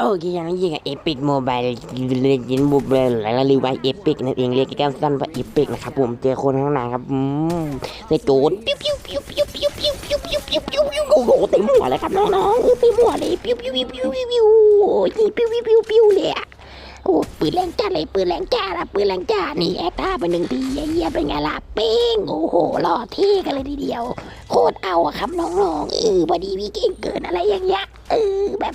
โอเคย่างนี้กับเอพิกโมบายเลยินบุบเลยแล้วรีไวเอพิกนั่นเองเรียกแกันสั้นว่าเอพิกนะครับผมเจอคนข้างหน้าครับอืมเซโจนปิ้วปิ้วปิ้วปิ้วปิ้วปิ้วปิ้วปิ้วปิ้วปิ้วปิ้วโอ้โหเต็มหัวเลยครับน้องๆเต็มหัวเลยปิ้วปิ้วปิ้วปิ้วปิ้วโอ้ยปิ้วปิ้วปิ้วปิ้วเลยอะโอ้ปืนแรงจ้าเลยปืนแรงจ้าละปืนแรงจ้านี่แอคท่าไปหนึ่งทีเยี่ยเป็นไงล่ะเป้งโอ้โหหล่อเท่กันเลยทีเดียว โคตรเอาอะครับน้องๆเออพอดีพี่เก่งเกินอะไรอย่างเงี้ยเออแบบ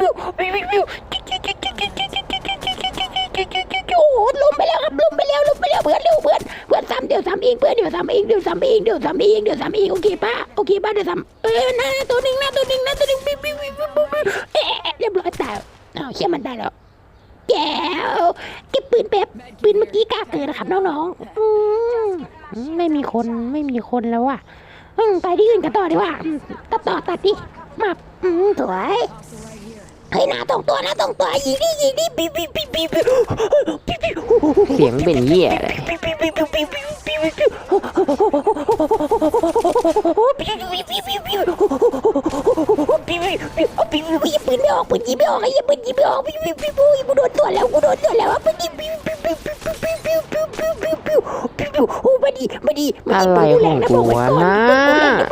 วิววิววิวโอ้โหลมไปแล้วครับลมไปแล้วลมไปแล้วเพื่อนเร็วเพื่อนเพื่อนซ้ำเดี๋ยวซ้ำเองเพื่อนเดี๋ยวซ้ำเองเดี๋ยวซ้ำเองเดี๋ยวซ้ำเองเดี๋ยวซ้ำเองโอเคป้าโอเคป้าเดี๋ยวซ้ำเออหน้าตัวหนึ่งหน้าตัวหนึ่งหน้าตัวหนึ่งปิ๊บปิ๊บปิ๊บปิ๊บปิ๊บปิ๊บเอ๊ะเรียบร้อยตายอ้าวเชื่อมันได้แล้วแก้วเก็บปืนแป๊บปืนเมื่อกี้กล้าเกินนะครับน้องๆไม่มีคนไม่มีคนแล้วอะไปที่อื่นกันต่อดีกว่าตัดต่อตัดดิมาอืมสวย เฮ้ยหน้าตรงตัวหน้าตรงตัวยิงดิยิงดิปิ๊บปิ๊บปิ๊บปิ๊บปิ๊บปิ๊บปิ๊บเสียงเป็นเหี้ยเลยปิ๊บปิ๊บปิ๊บปิ๊บปิ๊บปิ๊บปิ๊บปิ๊บปิ๊บปิ๊บปิ๊บปิ๊บปิ๊บปิ๊บปิ๊บปิ๊บปิ๊บปิ๊บปืนไม่ออกปืนยิงไม่ออกไอ้ปืนยิงไม่ออกปิ๊บปิ๊บปิ๊บปิ๊บกูโดนตัวแล้วกูโดนตัวแล้วปืนยิงปิ๊บปิ๊บปิ๊บปิ๊บปิ๊บปิ๊บปิ๊บปิ๊บปิ๊บปิ๊บปิ๊บปิ๊บโอ้มาดีมาดีอะไรของกูวะนะบอกไว้ก่อนเ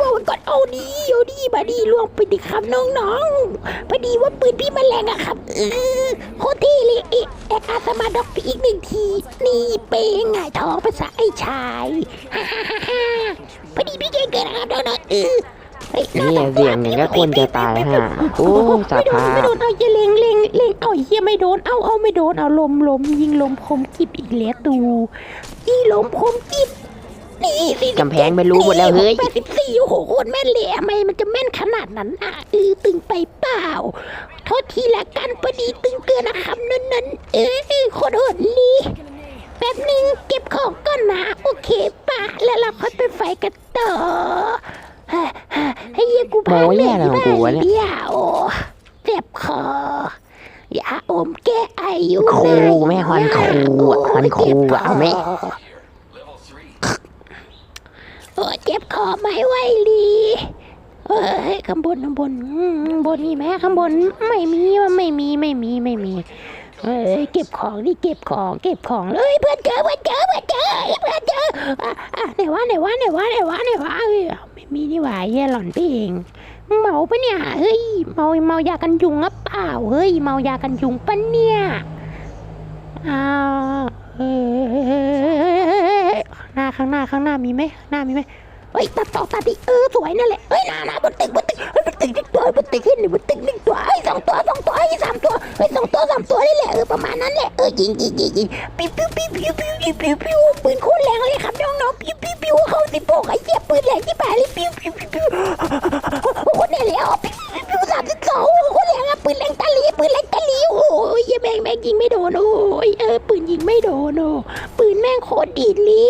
อา ดีเอาดีมาดีล่วงไปดิครับน้องๆพอดีว่าปืนพี่มันแรงอะครับ เออโคตรเท่เลยเอ๊ะแอคอาสมาดอกพี่อีกหนึ่งที นี่เป้งไงท้องภาษาไอ้ชายฮ่าฮ่าฮ่าฮ่าพอดีพี่เก่งเกินนะครับน้องๆเออฮ้เนี่ยเสียงอย่างก็ควรจะตายฮะโอ้สไม่โดนภาไม่พโดนเอาอย่าเล็งเล็งเล็งเอาเฮียไม่โดนเอาเอาไม่โดนเอาลมลมยิงลมคมกิบอีกแล้วดูยิงลมคมกิบนี่สิ กำแพงไม่รู้หมดแล้วเฮ้ยแปดสิบสี่โอ้โหโคตรแม่นเลยทำไมมันจะแม่นขนาดนั้นอะเออตึงไปเปล่า โทษทีละกันพอดีตึงเกินนะครับนั้นนั้นๆเออเออโคตรโหดลีแป๊บหนึ่งเก็บของก่อนนะโอเคป่ะแล้วเราค่อยไปไฟกันต่อฮะฮะให้เยี่ยกูพาโม้เหแย่นื่อยอะไรของกูวะเนี่ยเดียวเจ็บคออย่าอมแก้ไออยู่ครูแม่ฮอนครูอะฮอนครูอะเอาแม่ โอ้เจ็บคอ ไม่ไหวลีเอ้ยข้างบนข้างบนข้างบนมีไหมข้างบนไม่มีว่าไม่มีไม่มีไม่มีเอ้ยเก็บของนี่เก็บของเก็บของเลยเพื่อนเจอเพื่อนเจอเพื่อนเจอเพื่อนเจออะอะไหนวะไหนวะไหนวะไหนวะไหนวะเอ้ยไม่มีนี่หว่าแย่หล่อนไปเองเมาปะเนี่ยเฮ้ยเมาเมายากันยุงหรือเปล่าเฮ้ยเมายากันยุงปะเนี่ยอ้าวเฮ้ยข้างหน้าข้างหน้าข้างหน้ามีไหมหน้ามีไหม เฮ้ยตัดต่อตัดดิเออสวยนั่นแหละเฮ้ยหน้าหน้าบนตึกบนตึกเฮ้ยบนตึกหนึ่งตัวบนตึกขึ้นหนึ่งบนตึกหนึ่งตัวเฮ้ยสองตัวสองตัวเฮ้ยสามตัวเฮ้ยสองตัวสามตัวนี่แหละเออประมาณนั้นแหละเออยิงยิงยิงยิงปิ้วปิ้วปิ้วปิ้วปิ้วปิ้วปิ้วปิ้วปืนโคตรแรงเลยครับน้องๆปิ้วปิ้วปิ้วเข้าสิบโปกไอ้เหี้ยปืนแรงที่แปดเลยปิ้วปิ้วปิ้วปิ้วโอ้โหเนี่ยแล้วปิ้วปิ้วปิ้วสามสิบสองโอ้โหแรงอะปืนแรงตะลีปืนแรงตะลีโอ้ยแม่งแม่งยิงไม่โดนโอ้ยเออปืนยิงไม่โดนโอ้ปืนแม่งโคตรดีดลี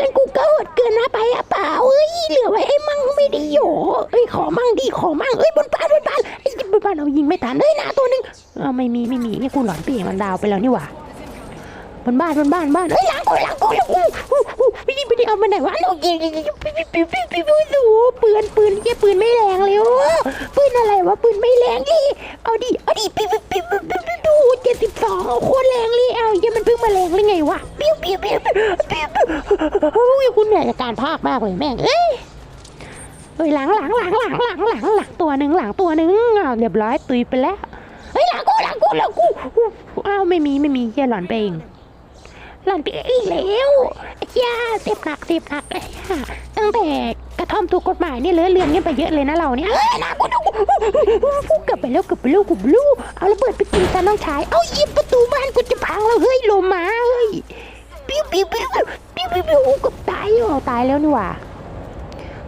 พื่อนกูก็อดเกินนะไปอะเปล่าเอ้ยเหลือไว้ให้มั่งไม่ดีโหเอ้ยขอมั่งดีขอมั่งเอ้ยบนบ้านบนบ้านไอ้บนบ้านเรายิงไม่ทันเอ้ยหนาตัวหนึงเออไม่มีไม่มีนี่กูหลอนปีมันดาวไปแล้วนี่หว่าบนบ้านบนบ้านบ้านเอ้ยหลังกูหลังกูหลังกู เอามาไหนวะเรายิงยิงยิงปิ๊บปิ๊บปิ๊บปิ๊บปิ๊บปิ๊บโอ้โหปืนปืนแค่ปืนไม่แรงเลยโอ้ปืนอะไรวะปืนไม่แรงดิเอาดิเอาดิปิ๊บปิ๊บปิ๊บปิ๊บปิ๊บปิ๊บดูเจ็ดสิบสองโคตรแรงเลยเอาเหี้ยังมันเพิ่งมาแรงเลยไงวะปิ๊บปิ๊บปิ๊บปิ๊บปิ๊บปิ๊บโอ้ยคุณเหนื่อยกับการพากมากเลยแม่งเอ้ยเฮ้ยหลังหลังหลังหลังหลังหลังหลังตัวหนึ่งหลังตัวหนึ่งอ้าวเรียบร้อยตุยไปแล้วเฮ้ยหลังกูหลังกูหลังกูอ้าวไม่มีไม่มีแค่หลอนไปเอง หลอนไปอีกแล้วย่าเจ็บหนักเจ็บหนักเลยอะตั้งแต่กระท่อมถูกกฎหมายเนี่ยเลอะเลือนกันไปเยอะเลยนะเราเนี่ยเฮ้ยนักกูหนักกูเกือบไปแล้วเกือบไปแล้วกือบล้วเอาระเบิดไปกินซะน้องชาย เอายิบประตูบ้านกูจะพังแล้วเฮ้ยลมมาเฮ้ยปิ้วปิ้วปิ้วปิ้วปิ้วปิ้วกับตายอยู่เอตายแล้วนี่หว่า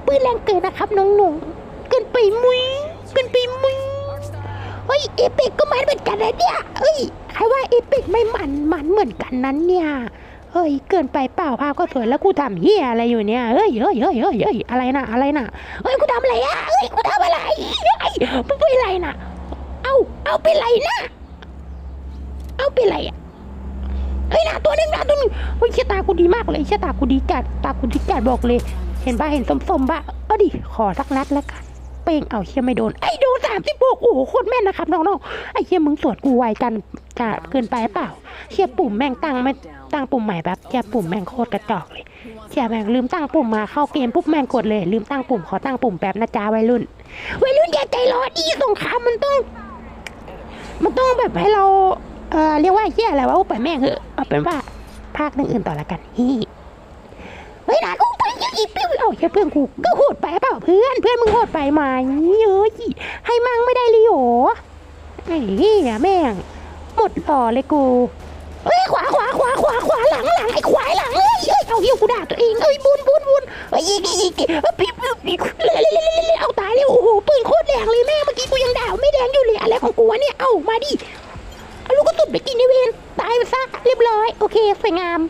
ปืนแรงเกินนะครับน้องหนุ่มเกินไปมุ้ยเกินไปมุ้ย ฮ้ยเอพิกก็มันเหมือนกันนะเนี่ยเอ้ยใครว่าเอพิกไม่มันมันเหมือนกันนั้นเนี่ยเฮ้ยเกินไปเปล่าภาพก็สวยแล้วกูทำเฮียอะไรอยู่เนี่ยเฮ้ยเฮ้ยเฮ้ยเฮ้ยเฮ้ยอะไรนะอะไรนะเฮ้ยกูทำอะไรอะเฮ้ยกูทำอะไรเฮ้ยมึงเป็นไรนะเอาเอาเป็นไรนะเอาเป็นไรอะเฮ้ยหน้าตัวหนึงหน้าตัวนึงเฮ้ยเชี่ยตากูดีมากเลยเชี่ยตากูดีจัดตากูดีจัดบอกเลย เห็นป่ะเห็นส้มๆป่ะเอาดิขอสักนัดแล้วกัน ป้งเอาเชี่ยไม่โดนไอ้โดนสามสิบหกโอ้โหโคตรแม่นนะครับน้องๆไอ้เชี่ยมึงสวดกูไวกันจะเกินไปเปล่าเชี่ยปุ่มแม่งตั้งไม่ตั้งปุ่มใหม่แบบเชี่ยปุ่มแม่งโคตรกระจอกเลยเชี่ยแม่งลืมตั้งปุ่มมาเข้าเกมปุ๊บแม่งกดเลย ลืมตั้งปุ่มขอตั้งปุ่มแป๊บนะจ๊ะวัยรุ่นวัยรุ่นอย่าใจร้อนดีสงครามมันต้อง มันต้องแบบให้เราเออเรียกว่าเชี่ยอะไรวะไปแม่งเหอะเอาเป็นว่าภาคหนึ่งอื่นต่อละกันฮีเฮ้ยนะกูไปยังอีกปิ้วเอาเชี่เพื่อนกูก็โหดไปเปล่าเพื่อนเพื่อนมึงโหดไปไหมเอ้ยให้มั่งไม่ได้เลยโหรไอ้เหี้ยแม่งหมดต่อเลยกูเฮ้ยขวาขวาขวาขวาขวาหลังหลังไอ้ควายหลังเอ้ยเอ้ยเอาเหี้ยกูด่าตัวเองเอ้ยบุญบุญบุญเอ้ยยิงยิงยิงยิงเอ้ยปิ๊บปิ๊บปิ๊บเลยเลยเลยเลยเอาตายเลยโอ้โหปืนโคตรแดงเลยแม่เมื่อกี้กูยังด่าไม่แดงอยู่เลยอะไรของกูวะเนี่ยเอ้ามาดิเอาลูกกระสุนไปกินในเวรตายไปซะเรียบร้อยโอเคสวยงาม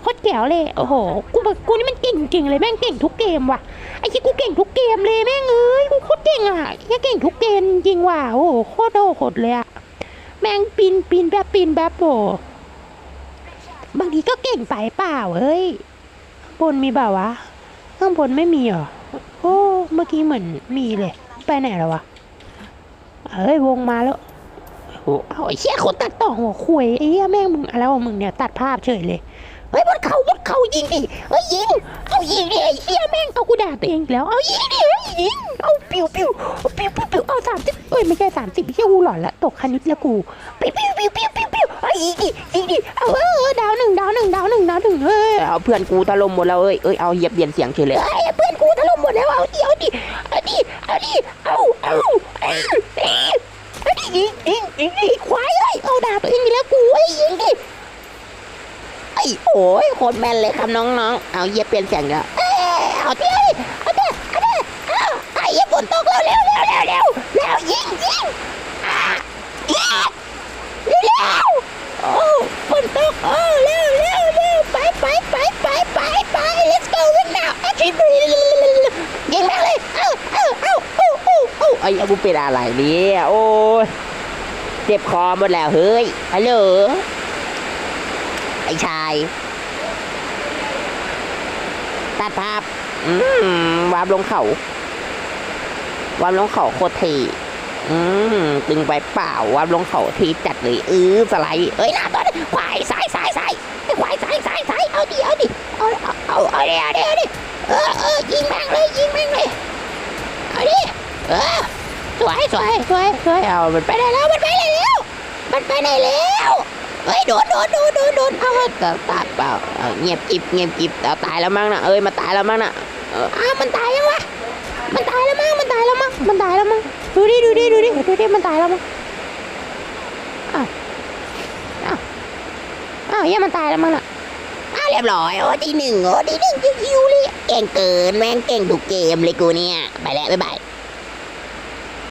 โคตรแจ๋วเลย โอ้โห กูแบบกูนี่มันเก่งจริงเลยแม่งเก่งทุกเกมว่ะ ไอ้ที่กูเก่งทุกเกมเลยแม่งเอ้ย กูโคตรเก่งอะแค่เก่งทุกเกมจริงว่ะ โอ้โห โคตรโหดเลยอะ แมงปีนปีนแบบปีนแบบโบางทีก็เก่งไปเปล่าเฮ้ยข้างบนมีเปล่าวะ ข้างบนไม่มีเหรอ โอ้ เมื่อกี้เหมือนมีเลย ไปไหนแล้ววะ เฮ้ยวงมาแล้วโอ้เอาไอ้เชี่ยคนตัดต่อหัวคุยไอ้เหี้ยแม่งมึงอะไรของมึงเนี่ยตัดภาพเฉยเลย เฮ้ยบนเขาบนเขายิงดิเฮ้ยยิงเอายิงดิไอ้เหี้ยแม่งเอากูด่าตัวเองอีกแล้วเอายิงดิเฮ้ยยิงเอาปิวปิวปิวปิวปิวเอาสามสิบเอ้ยไม่ใช่สามสิบเชี่ยกูหลอนละตกคณิตแล้วกูปิวปิวปิวปิวปิวปิวเอายิงดิยิงดิเอาเออเออดาวหนึ่งดาวหนึ่งดาวหนึ่งดาวหนึ่งเฮ้ยเอาเพื่อนกูถล่มหมดแล้วเอ้ยเอ้ยเอาเหยียบเปลี่ยนเสียงเฉยเลยเฮ้ยเพื่อนกูถล่มหมดแล้วเอาดิเอาดิเอาดิเอาดิเอาเอาเอาเอาดิยิงยิงยิงดิควายเอ้ยเอาด่าตัวเองอีกแล้วกูเอ้ยยิงดิ ไอ้โอ้ยโคตรแม่นเลยครับน้องๆ เอาเยียบเปลี่ยนเสียงแล้วเอ้ยเอาดิเอาเดิเอาดิเอาไอ้ยี่ฝนตกแล้วเร็วเร็วเร็วเร็วเร็วยิงยิงอะเร็วเร็วโอ้ฝนตกโอ้เร็วเร็วเร็วไปไปไปไปไปไป let's go right now อาทิตย์ยิงแม่งเลยเอ้าเอ้าเอ้าเอ้าเอ้าเอ้ไอ้ยกูเป็นอะไรเนี่ยโอ้ยเจ็บคอหมดแล้วเฮ้ยฮัลโหลไอ้ชา ตัดภาพอืมวาบลงเขาวาบลงเขาโคตรเทีอืมตึงไปเปล่าวาบลงเขาทีจัดเลยเออสไลด์เฮ้ยหน้าตัวนี้ควายซ้ายซ้ายซ้ายไอ้ควายซ้ายซ้ายซ้ายเอาดิเอาดิเอาเอาเอาเอาดิเอาดิเอาดิเออเออยิงแม่งเลยยิงแม่งเลยเอาดิเออสวยสวยสวยสวยเอามันไปไปไหนแล้วมันไปไหนแล้วมันไปไหนแล้ว เฮ้ยโดนโดนโดนโดนโดนเอาก็ตัดเปล่าเงียบกิบเงียบกิบเอาตายแล้วมั้งนะเอ้ยมาตายแล้วมั้งนะเอออ้าวมันตายยังวะมันตายแล้วมั้งมันตายแล้วมั้งมันตายแล้วมั้งดูดิดูดิดูดิดูดิมันตายแล้วมั้งอ้าวอ้าวอ้าวเฮ้ยังมันตายแล้วมั้งน่ะอะเรียบร้อยโอ้ที่หนึ่งโอ้ที่หนึ่งคิวๆเลยเก่งเกินแม่งเก่งทุกเกมเลยกูเนี่ยไปแล้วบ๊ายบาย